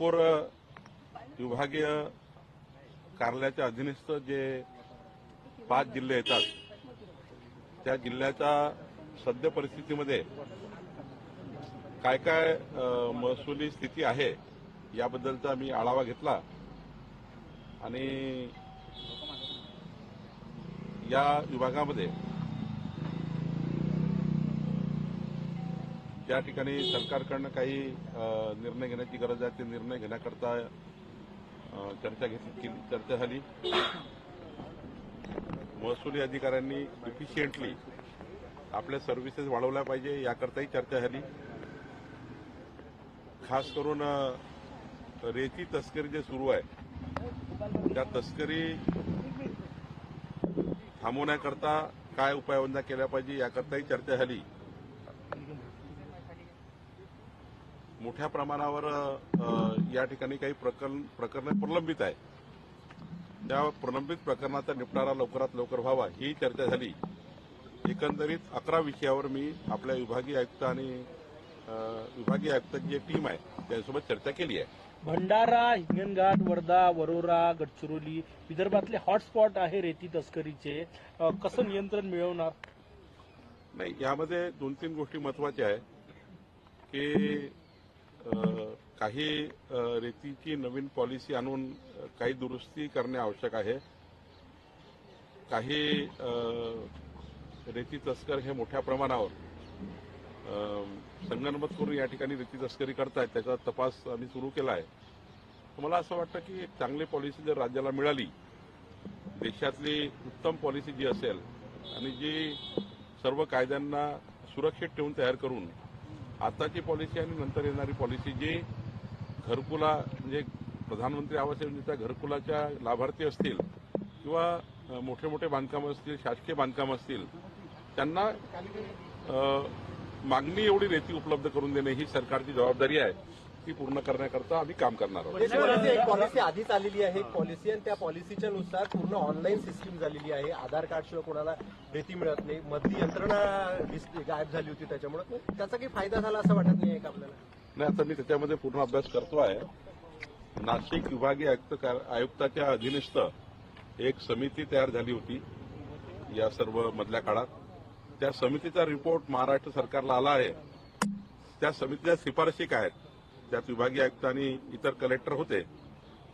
नागपूर विभागीय कार्यालयाच्या अधीनस्थ जे पाच जिल्हे येतात त्या जिल्ह्याच्या सद्य परिस्थितीमध्ये काय काय महसुली स्थिती आहे याबद्दलचा मी आढावा घेतला. आणि या विभागामध्ये त्या ठिकाणी सरकारकडनं काही निर्णय घेण्याची गरज आहे ते निर्णय घेण्याकरता चर्चा घेतली चर्चा झाली. महसुली अधिकाऱ्यांनी इफिशियंटली आपल्या सर्व्हिसेस वाढवल्या पाहिजे याकरताही चर्चा झाली. खास करून रेती तस्करी जे सुरू आहे त्या तस्करी थांबवण्याकरता काय उपाययोजना केल्या पाहिजे याकरताही चर्चा झाली. मोठ्या प्रमाणावर या ठिकाणी काही प्रकरण प्रकरणं प्रलंबित आहे त्या प्रलंबित प्रकरणाचा निपटारा लवकरात लवकर व्हावा ही चर्चा झाली. एकंदरीत अकरा विषयावर मी आपल्या विभागीय आयुक्त आणि विभागीय आयुक्ताची जी टीम आहे त्यांच्यासोबत चर्चा केली आहे. भंडारा हिंगणघाट वर्धा वरोरा गडचिरोली विदर्भातले हॉटस्पॉट आहे रेती तस्करीचे. कसं नियंत्रण मिळवणार? नाही यामध्ये दोन तीन गोष्टी महत्त्वाच्या आहे की काही रीतीची रेतीची नवीन पॉलिसी आणून काही दुरुस्ती करणे आवश्यक आहे. काही रेती तस्कर हे मोठ्या प्रमाणावर अ, संगनमत करून या ठिकाणी रेती तस्करी करतायत त्याचा तपास आम्ही सुरू केला आहे. मला असं वाटतं की एक चांगली पॉलिसी जर राज्याला मिळाली देशातली उत्तम पॉलिसी जी असेल आणि जी सर्व कायद्यांना सुरक्षित ठेवून तयार करून आताची पॉलिसी आणि नंतर येणारी पॉलिसी जी घरकुला म्हणजे प्रधानमंत्री आवास योजनेच्या घरकुलाच्या लाभार्थी असतील किंवा मोठे मोठे बांधकाम असतील शासकीय बांधकाम असतील त्यांना मागणी एवढी रेती उपलब्ध करून देणे ही सरकारची जबाबदारी आहे. ती पूर्ण करण्याकरता आम्ही काम करणार आहोत. एक पॉलिसी आधीच आलेली आहे एक पॉलिसी आणि त्या पॉलिसीच्या नुसार पूर्ण ऑनलाईन सिस्टीम झालेली आहे. आधार कार्ड शिवाय कोणाला रेती मिळत नाही. मधली यंत्रणा गायब झाली होती त्याच्यामुळे. त्याचा काही फायदा झाला असं वाटत नाही का आपल्याला? नाही आता मी त्याच्यामध्ये पूर्ण अभ्यास करतो आहे नाशिक विभागीय आयुक्त आयुक्ताच्या अधीनस्थ एक समिती तयार झाली होती या सर्व मधल्या काळात. त्या समितीचा रिपोर्ट महाराष्ट्र सरकारला आला आहे. त्या समितीच्या शिफारशी काय आहेत? त्यात विभागीय आयुक्त आणि इतर कलेक्टर होते.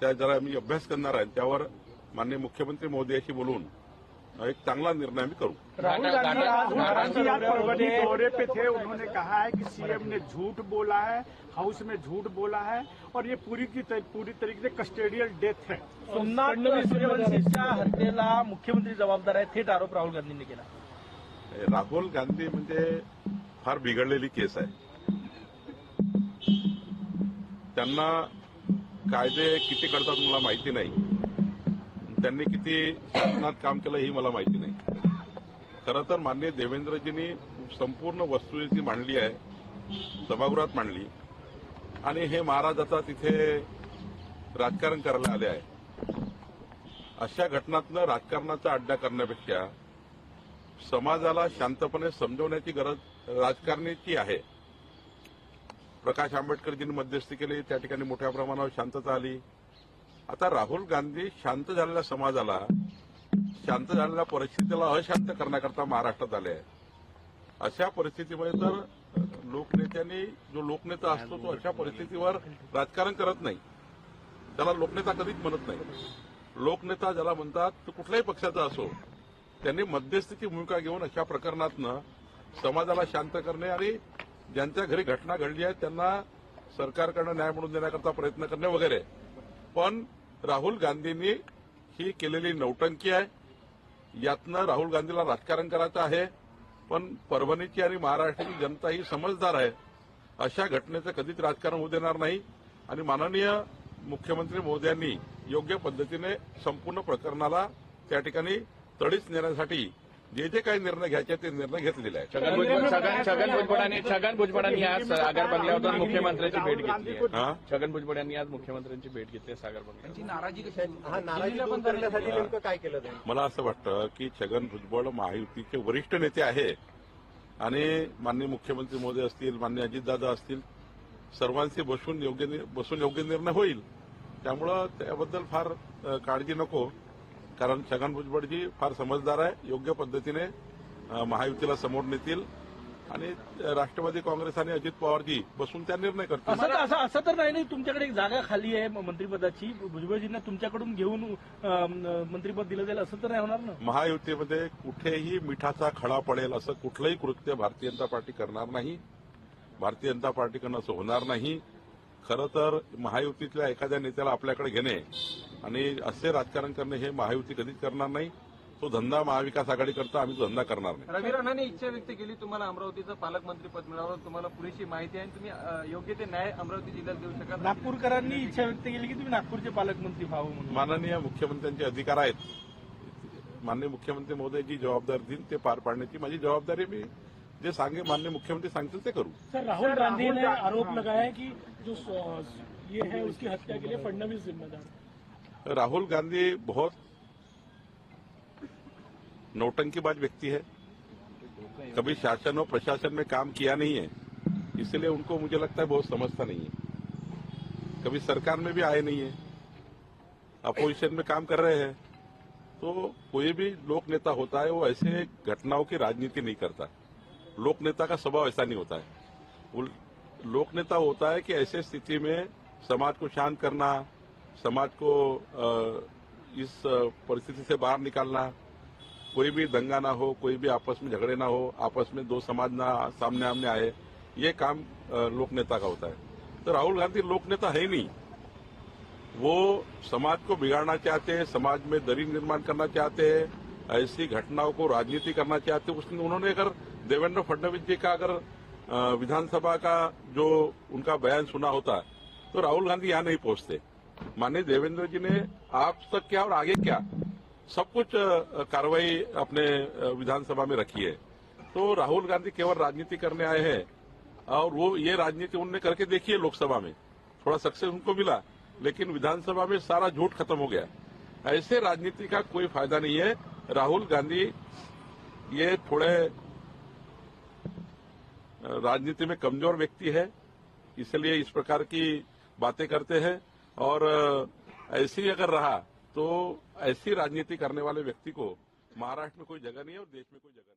त्या जरा मी अभ्यास करणार आहे. त्यावर माननीय मुख्यमंत्री महोदयाशी बोलून एक चांगला निर्णय आम्ही करू. राहुल गांधी राहुल गांधी आज परभनी आज दौरे पे थे. उन्होंने कहा है कि सीएम ने झूठ बोला है हाउस में झूठ बोला है और ये पूरी की तर- पूरी तरीके से कस्टेडियल डेथ है। सोमनाथ सूर्यवंशीच्या हत्येला मुख्यमंत्री जबाबदार आहे थेट आरोप राहुल गांधींनी केला. राहुल गांधी म्हणजे फार बिघडलेली केस आहे. त्यांना कायदे किती करतात मला माहिती नाही. त्यांनी किती शासनात काम केलं ही मला माहिती नाही. खरं तर माननीय देवेंद्रजींनी संपूर्ण वस्तुस्थिती मांडली आहे सभागृहात मांडली. आणि हे महाराज आता तिथे राजकारण करायला आले आहे. अशा घटनातनं राजकारणाचा अड्डा करण्यापेक्षा समाजाला शांतपणे समजवण्याची गरज राजकारणाची आहे. प्रकाश आंबेडकरजींनी मध्यस्थी केली त्या ठिकाणी मोठ्या प्रमाणावर शांतता आली. आता राहुल गांधी शांत झालेल्या समाजाला शांत झालेल्या परिस्थितीला अशांत करण्याकरता महाराष्ट्रात आले आहे अशा परिस्थितीमध्ये तर लोकनेत्यांनी जो लोकनेता असतो तो अशा परिस्थितीवर राजकारण करत नाही. त्याला लोकनेता कधीच म्हणत नाही. लोकनेता ज्याला म्हणतात तो कुठल्याही पक्षाचा असो त्यांनी मध्यस्थीची भूमिका घेऊन अशा प्रकरणातनं समाजाला शांत करणे आणि ज्यांच्या घरी घटना घडली आहे त्यांना सरकारकडनं न्याय म्हणून देण्याकरता प्रयत्न करणे वगैरे. पण राहुल गांधींनी ही केलेली नौटंकी आहे. यातनं राहुल गांधीला राजकारण करायचं आहे. पण परभणीची आणि महाराष्ट्राची जनता ही समजदार आहे. अशा घटनेचं कधीच राजकारण होऊ देणार नाही. आणि माननीय मुख्यमंत्री महोदयांनी योग्य पद्धतीने संपूर्ण प्रकरणाला त्या ठिकाणी तडीच नेण्यासाठी जे जे काही निर्णय घ्यायचे ते निर्णय घेतलेले आहेत. छगन भुजबळ छगन छगन भुजबळांनी छगन भुजबळांनी आज सागर बंगल्यावर मुख्यमंत्र्यांची भेट घेतली आहे. हा? छगन भुजबळ यांनी आज मुख्यमंत्र्यांची भेट घेतली आहे सागर बंगल्यावर. हा नाराजी दूर करण्यासाठी नेमकं काय केलं जाईल मला असं वाटतं की छगन भुजबळ महायुतीचे वरिष्ठ नेते आहे आणि माननीय मुख्यमंत्री महोदय असतील मान्य अजितदादा असतील सर्वांशी बसून योग्य नि- बसून योग्य निर्णय होईल. त्यामुळं त्याबद्दल फार अ, काळजी नको. कारण छगन भुजबळजी फार समजदार आहे योग्य पद्धतीने महायुतीला समोर नेतील. आणि राष्ट्रवादी काँग्रेस आणि अजित पवारजी बसून त्या निर्णय करतील. असं असं असं तर नाही नाही तुमच्याकडे एक जागा खाली आहे मंत्रिपदाची. भुजबळजींना तुमच्याकडून घेऊन मंत्रिपद दिलं जाईल असं तर नाही होणार ना? महायुतीमध्ये कुठेही मिठाचा खडा पडेल असं कुठलंही कृत्य भारतीय जनता पार्टी करणार नाही. भारतीय जनता पार्टीकडनं असं होणार नाही. खरं तर महायुतीतल्या एखाद्या नेत्याला आपल्याकडे घेणे आणि असे राजकारण करणे हे महायुती कधीच करणार नाही. तो धंदा महाविकास आघाडी करता आम्ही तो धंदा करणार नाही. रवी राणाने इच्छा व्यक्त केली तुम्हाला अमरावतीचं पालकमंत्री पद मिळावं तुम्हाला पुरेशी माहिती आहे आणि तुम्ही योग्य ते न्याय अमरावती जिल्ह्यात देऊ शकाल. नागपूरकरांनी इच्छा व्यक्त केली की तुम्ही नागपूरचे पालकमंत्री व्हावं म्हणून. माननीय मुख्यमंत्र्यांचे अधिकार आहेत. माननीय मुख्यमंत्री महोदय जी जबाबदारी देईल ते पार पाडण्याची माझी जबाबदारी मी जे सांगे माननीय मुख्यमंत्री सांगतील ते करू. सर राहुल गांधी ने आरोप लगाया है कि जो ये है उसकी हत्या के लिए फडणवीस जिम्मेदार। राहुल गांधी बहुत नौटंकीबाज व्यक्ति है। कभी शासन और प्रशासन में काम किया नहीं है। इसलिए उनको मुझे लगता है बहुत समझता नहीं है। कभी सरकार में भी आए नहीं है। अपोजिशन में काम कर रहे हैं। तो कोई भी लोक नेता होता है वो ऐसे घटनाओं की राजनीति नहीं करता। लोक नेता का स्वभाव ऐसा नहीं होता है। उल- लोक नेता होता है कि ऐसे स्थिति में समाज को शांत करना, समाज को इस परिस्थिति से बाहर निकालना, कोई भी दंगा ना हो, कोई भी आपस में झगड़े ना हो, आपस में दो समाज ना, सामने आमने आए, ये काम लोक नेता का होता है। तो राहुल गांधी लोक नेता है ही नहीं। वो समाज को बिगाड़ना चाहते हैं, समाज में दरी निर्माण करना चाहते हैं, ऐसी घटनाओं को राजनीति करना चाहते हैं उसने उन्होंने अगर देवेंद्र फडणवीस जी का अगर विधानसभा का जो उनका बयान सुना होता तो राहुल गांधी यहाँ नहीं पहुँचते। माननीय देवेंद्र जी ने आप तक क्या और आगे क्या? सब कुछ कार्रवाई अपने विधानसभा में रखी है। तो राहुल गांधी केवल राजनीति करने आए हैं, और वो, ये राजनीति उनने करके देखी है लोकसभा में। थोड़ा सक्सेस उनको मिला, लेकिन विधानसभा में सारा झूठ खत्म हो गया। ऐसे राजनीति का कोई फ़ायदा नहीं है। राहुल गांधी ये थोड़े राजनीति में कमज़ोर व्यक्ति है, इसलिए इस प्रकार की बातें करते हैं। और ऐसी अगर रहा तो ऐसी राजनीति करने वाले व्यक्ति को महाराष्ट्र में कोई जगह नहीं है और देश में कोई जगह नहीं